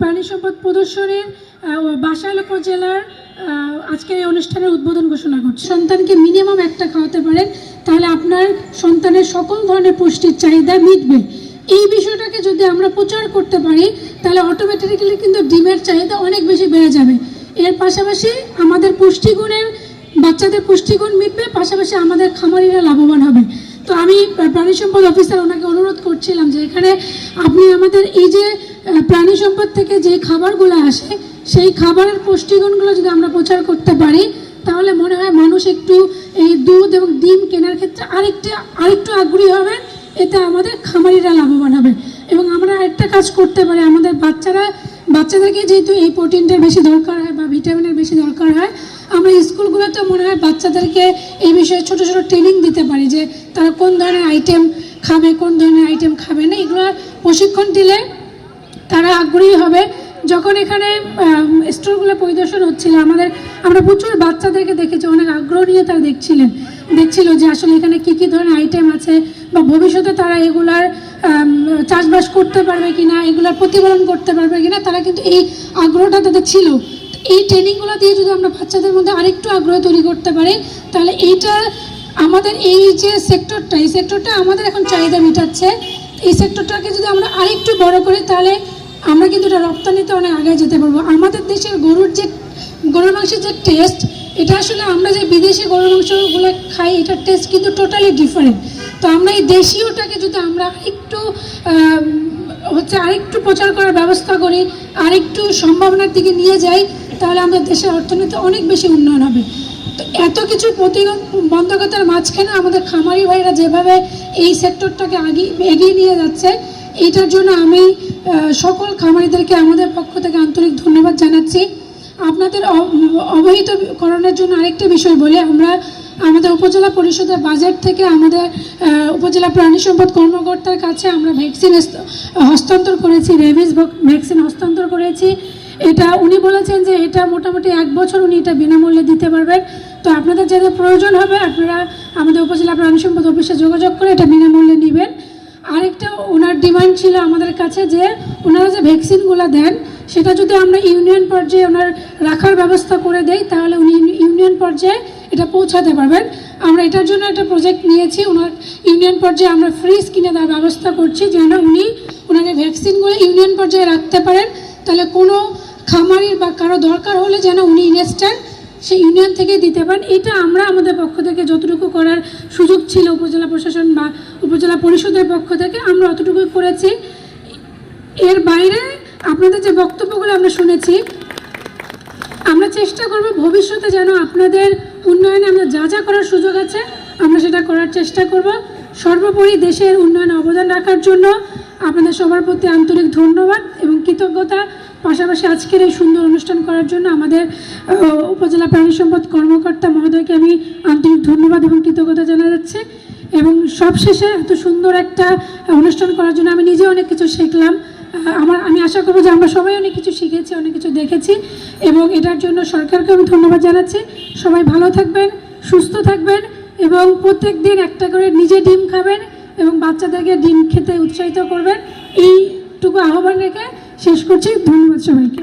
প্রাণী সম্পদ প্রদর্শনীর বাসাইল উপজেলার আজকের এই অনুষ্ঠানের উদ্বোধন ঘোষণা করছি। সন্তানকে মিনিমাম একটা খাওয়াতে পারেন, তাহলে আপনার সন্তানের সকল ধরনের পুষ্টির চাহিদা মিটবে। এই বিষয়টাকে যদি আমরা প্রচার করতে পারি, তাহলে অটোমেটিক্যালি কিন্তু ডিমের চাহিদা অনেক বেশি বেড়ে যাবে। এর পাশাপাশি আমাদের পুষ্টিগুণের, বাচ্চাদের পুষ্টিগুণ মিটবে, পাশাপাশি আমাদের খামারিরা লাভবান হবে। তো আমি প্রাণী সম্পদ অফিসার ওনাকে অনুরোধ করছিলাম যে এখানে আপনি আমাদের এই যে প্রাণী সম্পদ থেকে যে খাবারগুলো আসে, সেই খাবারের পুষ্টিগুণগুলো যদি আমরা প্রচার করতে পারি, তাহলে মনে হয় মানুষ একটু এই দুধ এবং ডিম কেনার ক্ষেত্রে আরেকটু আরেকটু আগ্রহী হবেন এতে আমাদের খামারিরা লাভবান হবে। এবং আমরা একটা কাজ করতে পারি, আমাদের বাচ্চারা, বাচ্চাদেরকে যেহেতু এই প্রোটিনটার বেশি দরকার হয় বা ভিটামিনের বেশি দরকার হয়, আমরা স্কুলগুলোতে মনে হয় বাচ্চাদেরকে এই বিষয়ে ছোট ছোট ট্রেনিং দিতে পারি যে তারা কোন ধরনের আইটেম খাবে, কোন ধরনের আইটেম খাবে না। এগুলো প্রশিক্ষণ দিলে তারা আগ্রহী হবে। যখন এখানে স্টোরগুলো পরিদর্শন হচ্ছিল, আমাদের, আমরা প্রচুর বাচ্চাদেরকে দেখেছি, অনেক আগ্রহ নিয়ে তারা দেখছিলেন। দেখছিল যে আসলে এখানে কি কি ধরনের আইটেম আছে বা ভবিষ্যতে তারা এগুলার চাষবাস করতে পারবে কিনা, এগুলার প্রতিপালন করতে পারবে কিনা, তারা কিন্তু এই আগ্রহটা তাদের ছিল। এই ট্রেনিংগুলো দিয়ে যদি আমরা বাচ্চাদের মধ্যে আরেকটু আগ্রহ তৈরি করতে পারি, তাহলে এইটা আমাদের এই যে সেক্টরটা এই সেক্টরটা আমাদের এখন চাহিদা মেটাচ্ছে। এই সেক্টরটাকে যদি আমরা আরেকটু বড় করি, তাহলে আমরা কিন্তু এটা রপ্তানিতে অনেক আগে যেতে পারব। আমাদের দেশের গরুর যে গরুর মাংসের যে টেস্ট এটা আসলে আমরা যে বিদেশি গরুর মাংসগুলো খাই, এটার টেস্ট কিন্তু টোটালি ডিফারেন্ট তো আমরা এই দেশীয়টাকে যদি আমরা একটু হচ্ছে আরেকটু প্রচার করার ব্যবস্থা করি, আরেকটু সম্ভাবনার দিকে নিয়ে যাই, তাহলে আমাদের দেশের অর্থনীতি অনেক বেশি উন্নয়ন হবে। তো এত কিছু প্রতিবন্ধকতার মাঝখানে আমাদের খামারি ভাইরা যেভাবে এই সেক্টরটাকে আগে এগিয়ে নিয়ে যাচ্ছে এইটার জন্য আমি সকল খামারিদেরকে আমাদের পক্ষ থেকে আন্তরিক ধন্যবাদ জানাচ্ছি। আপনাদের অবহিত করণের জন্য আরেকটা বিষয় বলি, আমরা আমাদের উপজেলা পরিষদের বাজেট থেকে আমাদের উপজেলা প্রাণী সম্পদ কর্মকর্তার কাছে আমরা ভ্যাকসিন হস্তান্তর করেছি রেবিস ভ্যাকসিন হস্তান্তর করেছি। এটা উনি বলেছেন যে এটা মোটামুটি এক বছর উনি এটা বিনামূল্যে দিতে পারবেন। তো আপনাদের যাদের প্রয়োজন হবে, আপনারা আমাদের উপজেলা প্রাণী সম্পদ অফিসে যোগাযোগ করে এটা বিনামূল্যে নেবেন। আরেকটা ওনার ডিমান্ড ছিল আমাদের কাছে যে ওনারা যে ভ্যাকসিনগুলো দেন, সেটা যদি আমরা ইউনিয়ন পর্যায়ে ওনার রাখার ব্যবস্থা করে দেই, তাহলে উনি ইউনিয়ন পর্যায়ে এটা পৌঁছাতে পারবেন। আমরা এটার জন্য একটা প্রজেক্ট নিয়েছি, ওনার ইউনিয়ন পর্যায়ে আমরা ফ্রিজ কিনে দেওয়ার ব্যবস্থা করছি, যেন উনি ওনার ভ্যাকসিনগুলো ইউনিয়ন পর্যায়ে রাখতে পারেন। তাহলে কোনো খামারির বা কারও দরকার হলে যেন উনি ইনস্ট্যান্ট সেই ইউনিয়ন থেকে দিতে পারেন। এটা আমরা আমাদের পক্ষ থেকে যতটুকু করার সুযোগ ছিল উপজেলা প্রশাসন বা উপজেলা পরিষদের পক্ষ থেকে, আমরা অতটুকুই করেছি। এর বাইরে আপনাদের যে বক্তব্যগুলো আমরা শুনেছি, আমরা চেষ্টা করব ভবিষ্যতে যেন আপনাদের উন্নয়নে আমরা যা যা করার সুযোগ আছে, আমরা সেটা করার চেষ্টা করব। সর্বোপরি দেশের উন্নয়নে অবদান রাখার জন্য আপনাদের সবার প্রতি আন্তরিক ধন্যবাদ এবং কৃতজ্ঞতা। পাশাপাশি আজকের এই সুন্দর অনুষ্ঠান করার জন্য আমাদের উপজেলা প্রাণী সম্পদ কর্মকর্তা মহোদয়কে আমি আন্তরিক ধন্যবাদ এবং কৃতজ্ঞতা জানা যাচ্ছে। এবং সবশেষে এত সুন্দর একটা অনুষ্ঠান করার জন্য আমি নিজে অনেক কিছু শিখলাম। আমার, আমি আশা করব যে আমরা সবাই অনেক কিছু শিখেছি, অনেক কিছু দেখেছি এবং এটার জন্য সরকারকে আমি ধন্যবাদ জানাচ্ছি। সবাই ভালো থাকবেন, সুস্থ থাকবেন এবং প্রত্যেক দিন একটা করে নিজে ডিম খাবেন এবং বাচ্চাদেরকে ডিম খেতে উৎসাহিত করবেন। এইটুকু আহ্বান রেখে শেষ করছি ধন্যবাদ সবাইকে।